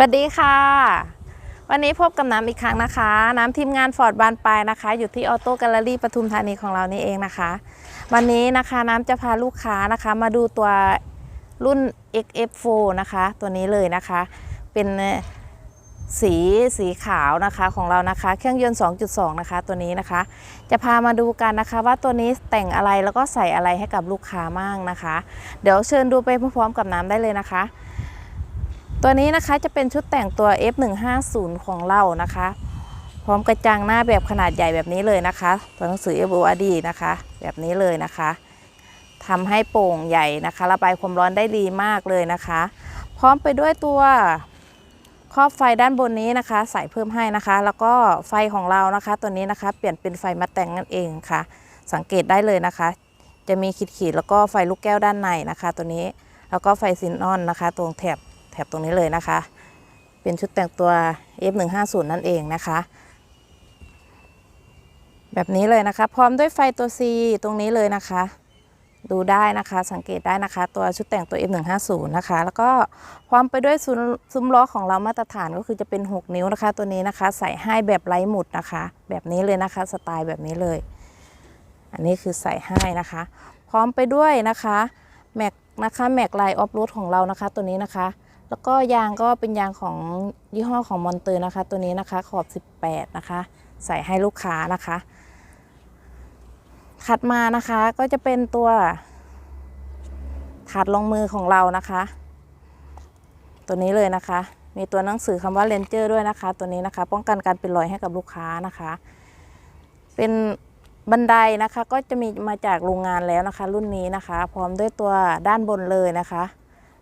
สวัสดีค่ะ วันนี้พบกับน้ำอีกครั้งนะคะ น้ำทีมงานฟอร์ดบานปลายนะคะ อยู่ที่ออโต้แกลเลอรี่ปทุมธานีของเรานี่เองนะคะ วันนี้นะคะน้ำจะพาลูกค้านะคะ มาดูตัวรุ่น XF4 นะคะ ตัวนี้เลยนะคะ เป็นสีสีขาวนะคะของเรานะคะ เครื่องยนต์ 2.2 นะคะ ตัวนี้นะคะ จะพามาดูกันนะคะว่าตัวนี้แต่งอะไรแล้วก็ใส่อะไรให้กับลูกค้ามั่งนะคะ เดี๋ยวเชิญดูไปพร้อมๆกับน้ำได้เลยนะคะ ตัวนี้นะคะจะเป็นชุดแต่งตัว F150 ของเรานะคะ พร้อมกระจังหน้าแบบขนาดใหญ่แบบนี้เลยนะคะ ตัวหนังสือ FORD นะคะ แบบนี้เลยนะคะทำให้โป่งใหญ่นะคะ ระบายความร้อนได้ดีมากเลยนะคะ พร้อมไปด้วยตัวครอบไฟด้านบนนี้นะคะ ใส่เพิ่มให้นะคะ แล้วก็ไฟของเรานะคะ ตัวนี้นะคะ เปลี่ยนเป็นไฟมาแต่งนั่นเองค่ะ สังเกตได้เลยนะคะ จะมีขีดๆแล้วก็ไฟลูกแก้วด้านในนะคะ ตัวนี้แล้วก็ไฟซินออนนะคะ ตรงแถบ ถบตรงนี้เลยนะคะ เป็นชุดแต่งตัว F150 นั่นเองนะคะ แบบนี้เลยนะคะ พร้อมด้วยไฟตัว C ตรงนี้เลยนะคะ ดูได้นะคะสังเกตได้นะคะ ตัวชุดแต่งตัว F150 นะคะ แล้วก็พร้อมไปด้วยซุ้มล้อของเรามาตรฐานก็คือจะเป็น 6 นิ้วนะคะ ตัวนี้นะคะ ใส่ให้แบบไร้หมุดนะคะ แบบนี้เลยนะคะสไตล์แบบนี้เลย อันนี้คือใส่ให้นะคะ พร้อมไปด้วยนะคะแม็กนะคะแม็กไลน์ออฟรูดของเรานะคะตัวนี้นะคะ แล้วก็ยางก็เป็นยางของยี่ห้อของมอนเตอร์นะคะ ตัวนี้นะคะขอบ 18 นะคะ ใส่ให้ลูกค้านะคะ ถัดมานะคะก็จะเป็นตัวถาดรองมือของเรานะคะ ตัวนี้เลยนะคะ มีตัวหนังสือคำว่าเลนเจอร์ด้วยนะคะ ตัวนี้นะคะ ป้องกันการเป็นรอยให้กับลูกค้านะคะ เป็นบันไดนะคะก็จะมีมาจากโรงงานแล้วนะคะ รุ่นนี้นะคะ พร้อมด้วยตัวด้านบนเลยนะคะ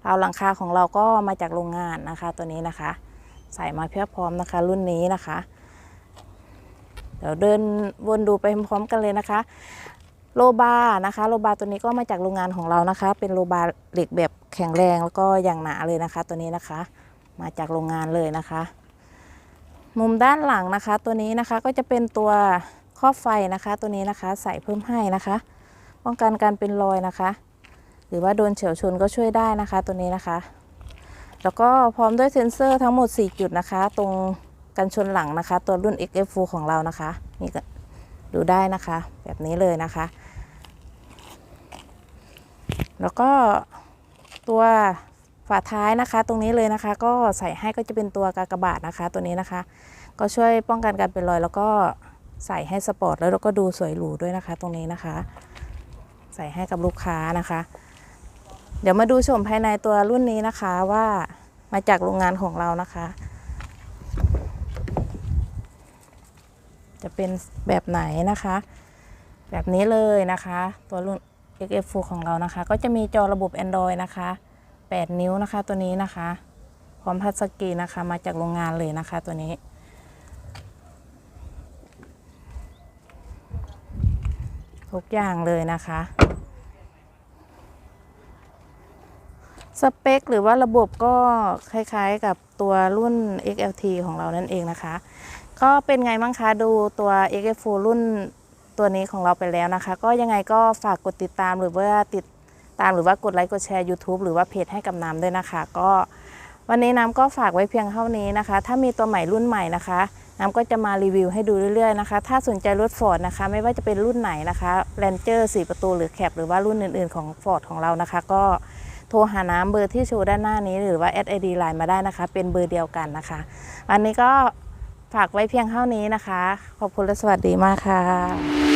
ราวหลังคาของเราก็มาจากโรงงานนะคะ ตัวนี้นะคะ ใส่มาเพียบพร้อมนะคะ รุ่นนี้นะคะ เดี๋ยวเดินวนดูไปพร้อมกันเลยนะคะ โลบานะคะ โลบาตัวนี้ก็มาจากโรงงานของเรานะคะ เป็นโลบาเหล็กแบบแข็งแรงแล้วก็อย่างหนาเลยนะคะ ตัวนี้นะคะ มาจากโรงงานเลยนะคะ มุมด้านหลังนะคะ ตัวนี้นะคะก็จะเป็นตัวครอบไฟนะคะ ตัวนี้นะคะ ใส่เพิ่มให้นะคะ ป้องกันการเป็นรอยนะคะ หรือว่าโดนเฉียวชนก็ช่วยได้นะคะตัวนี้นะคะ แล้วก็พร้อมด้วยเซ็นเซอร์ทั้งหมด 4 จุดนะคะ ตรงกันชนหลังนะคะ ตัวรุ่น XF Full ของเรานะคะนี่ก็ดูได้นะคะ แบบนี้เลยนะคะ แล้วก็ตัวฝาท้ายนะคะตรงนี้เลยนะคะ ก็ใส่ให้ก็จะเป็นตัวกากบาทนะคะ ตัวนี้นะคะ ก็ช่วยป้องกันการเป็นรอย แล้วก็ใส่ให้สปอร์ตแล้วเราก็ดูสวยหรูด้วยนะคะ ตรงนี้นะคะ ใส่ให้กับลูกค้านะคะ เดี๋ยวมาดูชมภายในตัวรุ่นนี้นะคะว่ามาจากโรงงานของเรานะคะ จะเป็นแบบไหนนะคะ แบบนี้เลยนะคะ ตัวรุ่น XF4 ของเรานะคะ ก็จะมีจอระบบ Android นะคะ 8 นิ้วนะคะตัวนี้นะคะ พร้อมทัสกีนะคะ มาจากโรงงานเลยนะคะตัวนี้ทุกอย่างเลยนะคะ สเปคหรือว่าระบบก็คล้ายๆกับตัวรุ่น XLT ของเรานั่นเองนะคะ ก็เป็นไงบ้างคะดูตัว XF4 รุ่นตัวนี้ของเราไปแล้วนะคะ ก็ยังไงก็ฝากกดติดตามหรือว่าติดตามหรือว่ากดไลค์กดแชร์ YouTube หรือว่าเพจให้กับน้ำด้วยนะคะ ก็วันนี้น้ำก็ฝากไว้เพียงเท่านี้นะคะ ถ้ามีตัวใหม่รุ่นใหม่นะคะ น้ำก็จะมารีวิวให้ดูเรื่อยๆนะคะ ถ้าสนใจรถฟอร์ดนะคะ ไม่ว่าจะเป็นรุ่นไหนนะคะ Ranger 4ประตูหรือแคปหรือว่ารุ่นอื่นๆของ Ford ของเรานะคะ ก็ โทรหาน้ำเบอร์ที่โชว์ด้านหน้านี้หรือว่าแอดไอดีไลน์มาได้นะคะ เป็นเบอร์เดียวกันนะคะ วันนี้ก็ฝากไว้เพียงเท่านี้นะคะ ขอบคุณและสวัสดีมากค่ะ